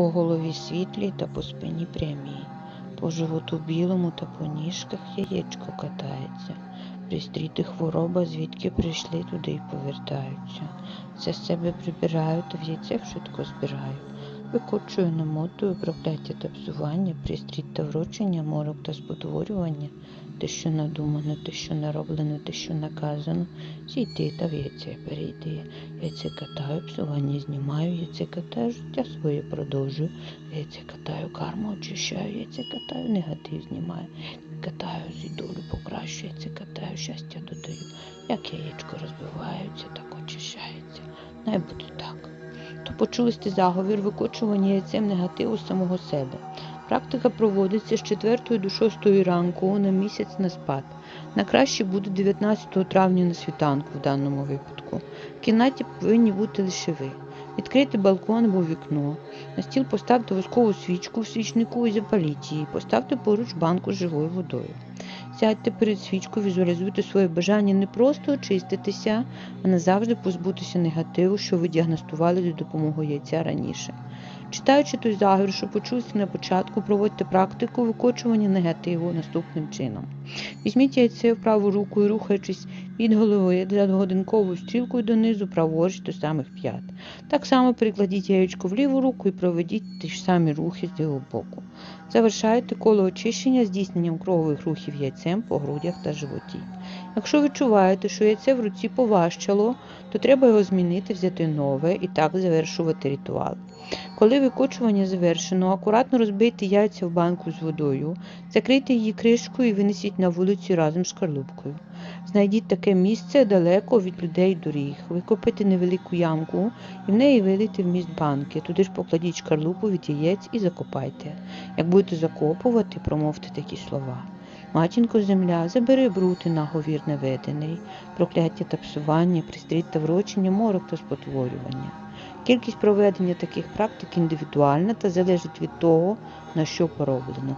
по голові світлій та по спині прямій, по животу білому та по ніжках яєчко катається. Пристріти хвороба, звідки прийшли, туди й повертаються. Все з себе прибирають, та в яйцях швидко збираю. Викочую, намотую прокляття та псування, пристріт та врочення, морок та спотворювання, те, що надумано, те, що нароблено, те, що наказано, зійти та в яйце перейти. Яйце катаю, псування знімаю, яйце катаю, життя своє продовжую, яйце катаю, карму очищаю, яйце катаю, негатив знімаю, катаю, зі долю покращую, яйце катаю, щастя додаю. Як яєчко розбиваються, так очищається. Най буде так. Сте заговір викочування яйцем негативу самого себе. Практика проводиться з 4 до 6 ранку на місяць на спад. На краще буде 19 травня на світанку в даному випадку. В кімнаті повинні бути лише ви. Відкрийте балкон або вікно. На стіл поставте воскову свічку в свічнику і запаліть її. Поставте поруч банку з живою водою. Сядьте перед свічкою, візуалізуйте своє бажання не просто очиститися, а назавжди позбутися негативу, що ви діагностували за допомогою яйця раніше. Читаючи той заговір, що почувся на початку, проводьте практику викочування негативу наступним чином. Візьміть яйце в праву руку і рухаючись від голови за годинковою стрілкою донизу, праворуч до самих п'ят. Так само перекладіть яєчко в ліву руку і проведіть ті ж самі рухи з лівого боку. Завершайте коло очищення здійсненням кровових рухів яйцем по грудях та животі. Якщо відчуваєте, що яйце в руці поважчало, то треба його змінити, взяти нове і так завершувати ритуал. Коли викочування завершено, акуратно розбийте яйця в банку з водою, закрийте її кришкою і винесіть на вулицю разом з шкарлупкою. Знайдіть таке місце далеко від людей доріг. Викопайте невелику ямку і в неї вилийте вміст банки. Туди ж покладіть шкарлупу від яєць і закопайте. Як будете закопувати, промовте такі слова. Матінко земля, забери брути наговір неведений, прокляття та псування, пристріт та врочення, морок та спотворювання. Кількість проведення таких практик індивідуальна та залежить від того, на що пороблено.